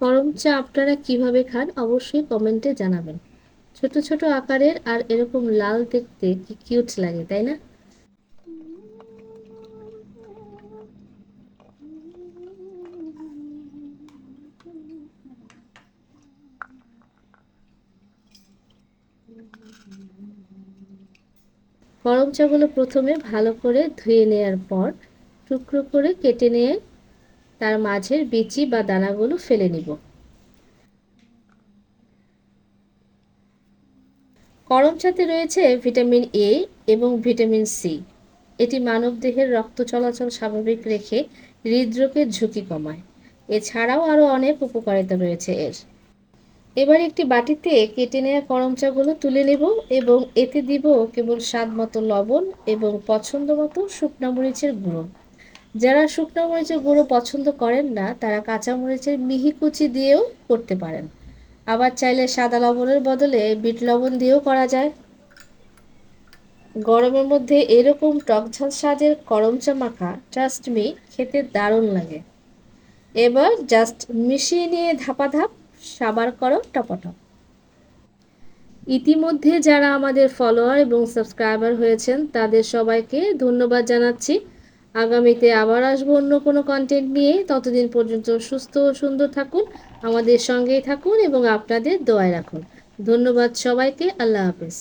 করম চা আপনারা কীভাবে খান অবশ্যই কমেন্টে জানাবেন। ছোট ছোট আকারের আর এরকম লাল দেখতে কি কিউট লাগে, তাই না? গরম চাগুলো প্রথমে ভালো করে ধুয়ে নেওয়ার পর টুকরো করে কেটে নিয়ে তার মাঝের বিচি বা দানাগুলো ফেলে নিব। করম চাতে রয়েছে ভিটামিন এ এবং ভিটামিন সি এটি মানবদেহের রক্ত চলাচল স্বাভাবিক রেখে হৃদরোগের ঝুঁকি কমায়। এছাড়াও আরও অনেক উপকারিতা রয়েছে এর। এবার একটি বাটিতে কেটে নেওয়া করম চাগুলো তুলে নেব এবং এতে দিব কেবল স্বাদ মতো লবণ এবং পছন্দ মতো শুকনো মরিচের গুঁড়ো। যারা শুকনো মরিচের গুঁড়ো পছন্দ করেন না, তারা কাঁচা মরিচের মিহি কুচি দিয়েও করতে পারেন। আবার চাইলে সাদা লবণের বদলে বিট লবণ দিয়েও করা যায়। গরমের মধ্যে এরকম টকঝাল স্বাদের করম চা মাখা ট্রাস্ট মি খেতে দারুণ লাগে। এবার জাস্ট মিশিয়ে নিয়ে ধাপা ধাপ সাবার করো টপটপ। ইতিমধ্যে যারা আমাদের ফলোয়ার এবং সাবস্ক্রাইবার হয়েছেন, তাদের সবাইকে ধন্যবাদ জানাচ্ছি। আগামীতে আবার আসব অন্য কোনো কন্টেন্ট নিয়ে। ততদিন পর্যন্ত সুস্থ ও সুন্দর থাকুন, আমাদের সঙ্গেই থাকুন এবং আপনাদের দোয়ায় রাখুন। ধন্যবাদ সবাইকে, আল্লাহ হাফেজ।